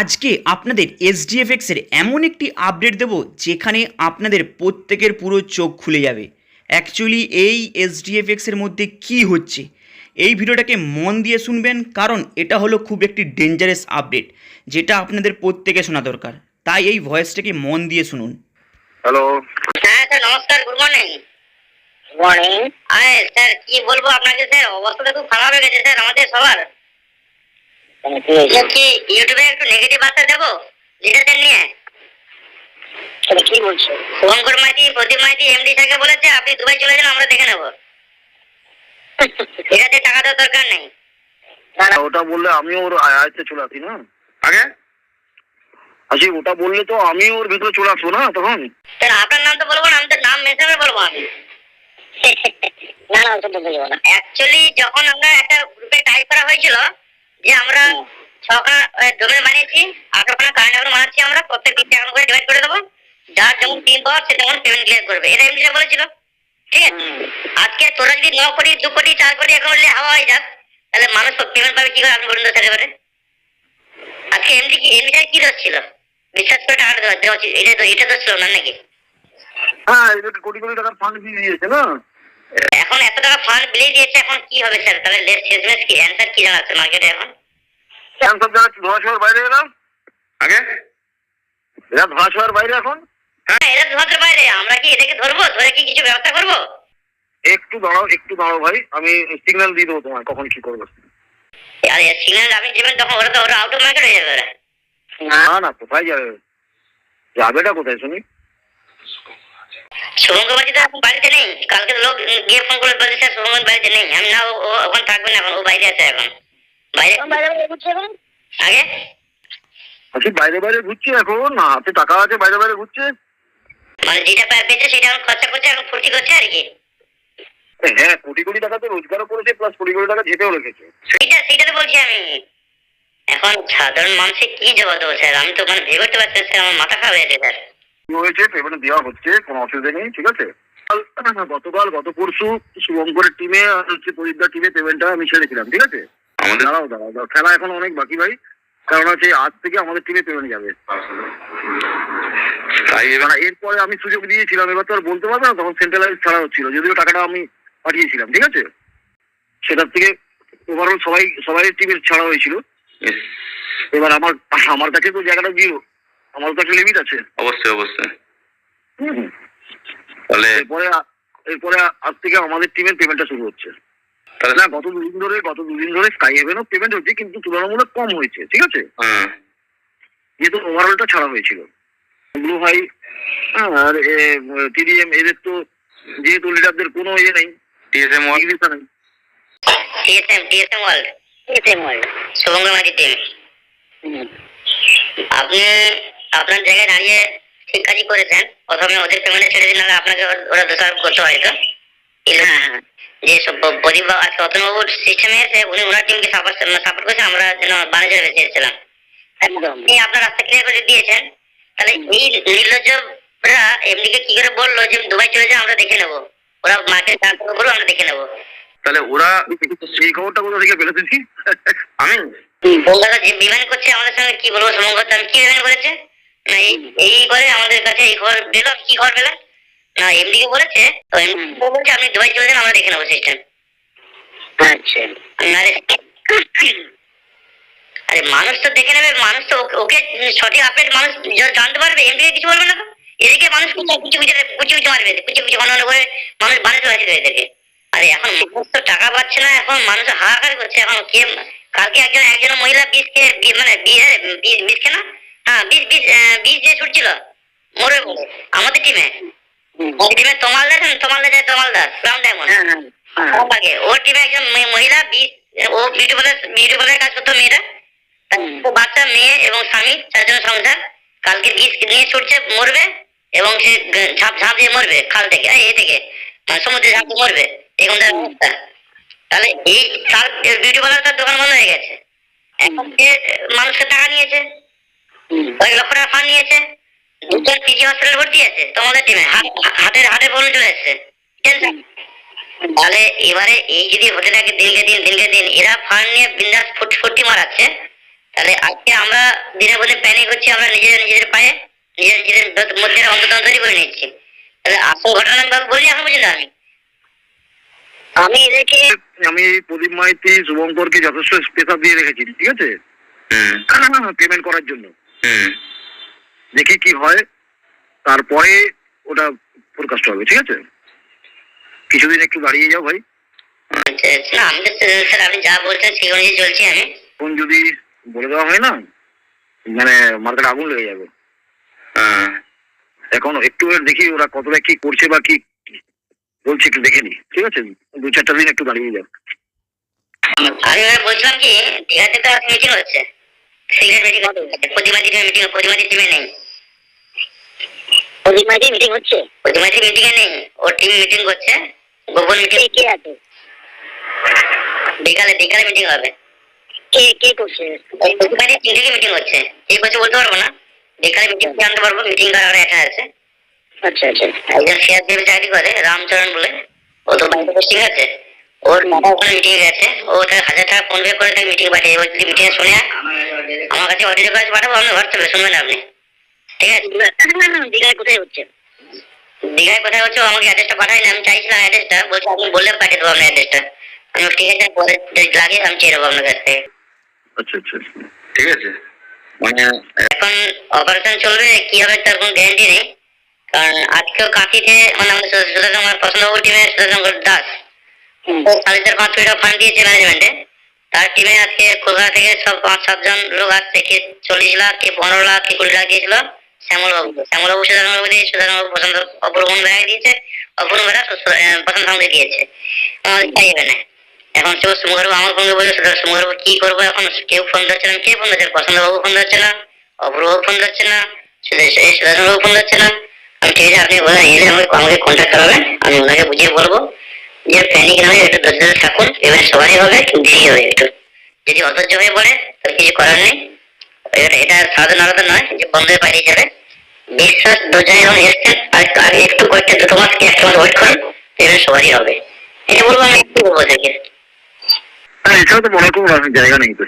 আজকে আপনাদের এসডিএফএক্স এর এমন একটি আপডেট দেব যেখানে আপনাদের প্রত্যেকের পুরো চোখ খুলে যাবে। অ্যাকচুয়ালি এই এসডিএফএক্স এর মধ্যে কি হচ্ছে? এই ভিডিওটাকে মন দিয়ে শুনবেন কারণ এটা হলো খুব একটি ডেঞ্জারাস আপডেট যেটা আপনাদের প্রত্যেকে শোনা দরকার। তাই এই ভয়েসটাকে মন দিয়ে শুনুন। হ্যালো হ্যাঁ স্যার নমস্কার গুড মর্নিং মর্নিং আরে স্যার কি বলব আপনাকে স্যার? অবস্থাটা খুব খারাপ হয়ে গেছে স্যার আমাদের সবার। কি ইউটিউবে একটু নেগেটিভ বার্তা দেবো? লিডারদের নিয়ে? কি বলছো? শুভঙ্কর মাইতি প্রদীপ মাইতি এমডি স্যারকে বলেছে আপনি দুবাই চলে যান আমরা দেখে নেব। এটাতে টাকা দেওয়ার দরকার নেই। না না ওটা বললে আমি ওর আয়ত্তে চলে আসি না? আগে? আচ্ছা ওটা বললে তো আমি ওর ভেতরে চলে আসব না তখন? আপনার নাম তো বলব না আমি তো নাম মেনশন করে বলব আমি। না না ওটা বলতে না। অ্যাকচুয়ালি যখন আমরা একটা গ্রুপে টাইপ করা হয়েছিল যে আমরা ছখানা ডোমেন বানিয়েছি আঠারোখানা কারেন্ট অ্যাকাউন্ট বানাচ্ছি আমরা প্রত্যেক দিন অ্যাকাউন্ট করে ডিভাইড করে দেবো। যার যেমন টিম পাওয়ার সে তেমন পেমেন্ট ক্লিয়ার করবে। এটা এমনি বলেছিল। ঠিক আছে? আজকে তোরা যদি ন কোটি দু কোটি চার কোটি অ্যাকাউন্ট হাওয়া হয়ে যাক তাহলে মানুষ পেমেন্ট পাবে কি করে আপনি বলুন তো স্যার এবারে? আজকে এমডি কি এমডি কি দোষ ছিল বিশ্বাস করে টাকাটা দেওয়া দেওয়া এটা তো এটা তো ছিল না নাকি? হ্যাঁ কোটি কোটি টাকার ফান্ড দিয়ে দিয়েছে না? এখন এত টাকা ফান্ড বিলিয়ে দিয়েছে এখন কি হবে স্যার তাহলে শেষমেশ কি? অ্যান্সার কি জানাচ্ছে মার্কেটে এখন? ক্যান্সার যারা ধোঁয়াশোয়ার বাইরে এলাম। আগে? এরা ধোঁয়াশোয়ার বাইরে এখন। হ্যাঁ এরা ধরতে বাইরে। আমরা কি এটাকে ধরবো? ধরে কি কিছু ব্যবস্থা করব? একটু দাঁড়াও একটু দাঁড়াও ভাই। আমি সিগন্যাল দিয়ে দেবো তোমায় কখন কি করব। আরে সিগন্যাল আপনি দেবেন তখন ওরা তো ওরা আউট অফ মার্কেট হয়ে যাবে ওরা। না না কোথায় যাবে? যাবেটা কোথায় শুনি। শুভঙ্কর তো এখন বাড়িতে নেই। কালকে ফোন করে বলছে স্যার শুভঙ্কর বাড়িতে নেই। আমি না ওখানে থাকবে না এখন ও বাইরে আছে এখন। বাইরে এখন বাইরে বাইরে ঘুরছে এখন? আগে? আচ্ছা বাইরে বাইরে ঘুরছে এখন? না হাতে টাকা আছে বাইরে বাইরে ঘুরছে। মানে যেটা পেয়েছে সেটা এখন খরচা করছে এখন ফুর্তি করছে আর কি? হ্যাঁ কোটি কোটি টাকা তো রোজগারও করেছে প্লাস কোটি কোটি টাকা যেতেও রেখেছে। সেইটা সেইটা তো বলছি আমি। এখন সাধারণ মানুষের কি জবাব দেবো স্যার? আমি তো মানে ভেবে উঠতে পারছি স্যার আমার মাথা খারাপ হয়ে গেছে স্যার। কি হয়েছে? পেমেন্ট দেওয়া হচ্ছে কোনো অসুবিধা নেই ঠিক আছে? গতকাল গত পরশু শুভঙ্করের টিমে হচ্ছে পরিদ্যার টিমে পেমেন্টটা আমি ছেড়েছিলাম ঠিক আছে? আমাদের দাঁড়াও দাঁড়াও। খেলা এখন অনেক বাকি ভাই। কারণ হচ্ছে আজ থেকে আমাদের টিমে পেমেন্ট যাবে। এরপরে আমি সুযোগ দিয়েছিলাম এবার তো আর বলতে পারব না তখন সেন্ট্রালাইজ ছাড়া হচ্ছিল যদিও টাকাটা আমি পাঠিয়েছিলাম ঠিক আছে? সেটার থেকে ওভারঅল সবাই সবাই টিমের ছাড়া হয়েছিল। এবার আমার আমার কাছে তো জায়গাটা দিও আমার তো একটা লিমিট আছে। অবশ্যই অবশ্যই। তাহলে এরপরে এরপরে আজ থেকে আমাদের টিমের পেমেন্টটা শুরু হচ্ছে। তাহলে না গত দুদিন ধরে গত দুদিন ধরে স্কাই হেভেনও পেমেন্ট হচ্ছে কিন্তু তুলনামূলক কম হয়েছে ঠিক আছে? হ্যাঁ যেহেতু ওভারঅলটা ছাড়া হয়েছিল। ব্লু হাই আর টিডিএম এদের তো যেহেতু লিডারদের কোনো ইয়ে নেই টিএসএম ওয়ান চিকিৎসা নেই। টিএসএম টিএসএম ওয়ার্ল্ড এতে মরে শুভঙ্কর মাঝি টিম আপনি আপনার জায়গায় দাঁড়িয়ে ঠিক কাজই করেছেন প্রথমে ওদের পেমেন্টে ছেড়ে দিন আপনাকে ওরা দোষারোপ করতে যে প্রদীপ বাবু আজকে সিস্টেমে এসে উনি ওনার টিমকে সাপোর্ট সাপোর্ট করেছেন আমরা যেন বেঁচে এসেছিলাম একদম। আপনার রাস্তা ক্লিয়ার করে দিয়েছেন। তাহলে এই নির্লজ্জরা এমনিকে কি করে বলল যে দুবাই চলে যাও আমরা দেখে নেব। ওরা মার্কেট ট্রান্সফার করব আমরা দেখে নেব। তাহলে ওরা সেই খবরটা কোথা থেকে পেলেছি আমি কলকাতা যে বিমান করছে আমাদের সঙ্গে কি বলব সমঙ্গত আমি কি বিমান করেছে? এই করে আমাদের কাছে এই খবর পেলাম কি খবর পেলাম না এমডি কে বলেছে বলছে, আপনি দুবাই চলে যান, আমরা দেখে নেব সিস্টেম আচ্ছা। আরে মানুষ তো দেখে নেবে, মানুষ তো ওকে- সঠিক আপডেট মানুষ জানতে পারবে এমডি কিছু বলবে না তো? এদিকে মানুষ কুচি কুচি কুচি কুচি মারবে, কুচি কুচি ঘন করে মানুষ বানিয়ে হয়েছে এদেরকে। আরে এখন মানুষ তো টাকা পাচ্ছে না, এখন মানুষ হাহাকার করছে, এখন কে, কালকে একজন একজন মহিলা বিষ কে মানে বিষ বিষ কেন হ্যাঁ বিষ আহ, বিষ যে ছুটছিল। মরে। আমাদের টিমে টিমে তমালদার আছেন তমালদার যায় তমালদার। রাউন্ড ডায়মন্ড হ্যাঁ। হ্যাঁ হ্যাঁ আগে। ওর টিমে একজন মহিলা বিশ ও বিউটি পার্লার বিউটি পার্লারের কাজ করতো মেয়েরা। বাচ্চা মেয়ে এবং স্বামী চারজনের সংসার। কালকে বিষ নিয়ে ছুটছে মরবে এবং সে ঝাঁপ ঝাঁপ দিয়ে মরবে খাল থেকে এ থেকে। মানে সমুদ্রে ঝাঁপ দিয়ে মরবে। এরকম তার তাহলে এই তার বিউটি পার্লার তার দোকান বন্ধ হয়ে গেছে। এখন মানুষকে টাকা নিয়েছে? লক্ষ টাকা ফান্ড নিয়েছে। দুজন পিজি হসপিটাল ভর্তি আছে তোমাদের টিমে হাতের হাটের প্রবলেম চলে এসছে। তাহলে এবারে এই যদি হতে থাকে দিনকে দিন দিনকে দিন এরা ফান্ড নিয়ে বিন্দাস ফুট ফুটি মারাচ্ছে। তাহলে আজকে আমরা দিনের বলে প্ল্যানিং করছি আমরা নিজেদের নিজেদের পায়ে নিজের নিজেদের মধ্যে অন্তত তৈরি করে নিচ্ছি। তাহলে আসল ঘটনা আমি বলি এখন বুঝলি আমি। আমি এদেরকে আমি প্রদীপ মাইতি শুভঙ্করকে যথেষ্ট স্পেশাল দিয়ে রেখেছি ঠিক আছে? পেমেন্ট করার জন্য। দেখি কি হয় তারপরে ওটা ফোরকাস্ট হবে ঠিক আছে? কিছুদিন একটু দাঁড়িয়ে যাও ভাই। আচ্ছা, আচ্ছা, না আমি আপনি যা বলছেন সেই অনুযায়ী চলছি আমি। এখন যদি বলে দেওয়া হয় না মানে মার্কেট আগুন লেগে যাবে। হ্যাঁ। এখন একটু দেখি ওরা কতটা কি করছে বা কি বলছে একটু দেখে নি ঠিক আছে? দু চারটা দিন একটু দাঁড়িয়ে যাও আমি বলছিলাম কি দীঘাতে তো মিটিং হচ্ছে মিটিং প্রতিবাদী মিটিং প্রতিবাদী টিমে নেই। মিটিং হচ্ছে? প্রতিবাদী মিটিং এ নেই। ও টিম মিটিং করছে। গোপন মিটিং কে আছে? বিকালে বিকালে মিটিং হবে। কে কে করছে? ওই প্রতিবাদী টিম মিটিং হচ্ছে। এই বছর বলতে পারব না। বিকালে মিটিং জানতে পারব। মিটিং এখানে আছে। আচ্ছা আচ্ছা। একজন চাকরি করে রামচরণ বলে। ও তো পোস্টিং আছে। ওর মাথা ওখানে মিটিং গেছে। ও তার হাজার টাকা ফোন পে করে তাকে মিটিং পাঠিয়ে যদি মিটিং শুনে আমার কাছে অডিও কাজ পাঠাবো আপনি হোয়াটসঅ্যাপে শুনবেন আপনি ঠিক আছে? দীঘায় কোথায় হচ্ছে? দীঘায় কোথায় হচ্ছে আমাকে অ্যাড্রেসটা পাঠাইনি আমি চাইছিলাম অ্যাড্রেসটা বলছি আপনি বললে পাঠিয়ে দেবো আপনার অ্যাড্রেসটা আমি ঠিক আছে পরে যদি লাগে আমি চেয়ে দেবো আপনার কাছ থেকে। আচ্ছা আচ্ছা ঠিক আছে। মানে এখন অপারেশন চলবে কি হবে তার কোনো গ্যারান্টি নেই। কারণ আজকেও কাঁথিতে মানে আমাদের সুধাকর আমার পছন্দবাবু টিমে সুধাকর দাস। চার পাঁচ কোটি টাকা ফান্ড দিয়েছে ম্যানেজমেন্টে তার টিমে আজকে কলকাতা থেকে সব পাঁচ সাতজন লোক আসছে। কে চল্লিশ লাখ, কে পনেরো লাখ, কে কুড়ি লাখ দিয়েছিল শ্যামল বাবু। শ্যামল বাবু, সুধাকর বাবু দিয়ে সুধাকর বাবু পছন্দ অপূর্বন বেড়া দিয়েছে। অপূর্ব বেড়া পছন্দ সঙ্গে দিয়েছে। আমাদের না। এখন কেউ সুমগারু আমার ফোন বলে সুমগারু কি করব এখন? কেউ ফোন ধরছে না। কে ফোন ধরছে পছন্দ বাবু ফোন ধরছে না। অপূর্ব ফোন ধরছে না। সুদর্শন বাবু ফোন ধরছে না। আমি ঠিক আছে, আপনি বলেন আমাকে আমাকে কন্ট্যাক্ট করাবেন। আমি ওনাকে বুঝিয়ে বলব। যে প্যানিক না হয়ে একটু ধৈর্য থাকুন এবার সবারই হবে দেরি হবে একটু। যদি অধৈর্য হয়ে পড়ে, তাহলে কিছু করার নেই। এটা সাধারণ আলাদা নয়, যে বন্ধ হয়ে পালিয়ে যাবে। বিশ্বাস দুজনে যখন এসছেন, আর আগে একটু কয়েকটা দুটো মাস কি একটা মাস ওয়েট করুন, এবার সবারই হবে। এটা বলব আমি একটু বলব এছাড়া তো মনে কোনো জায়গা নেই তো।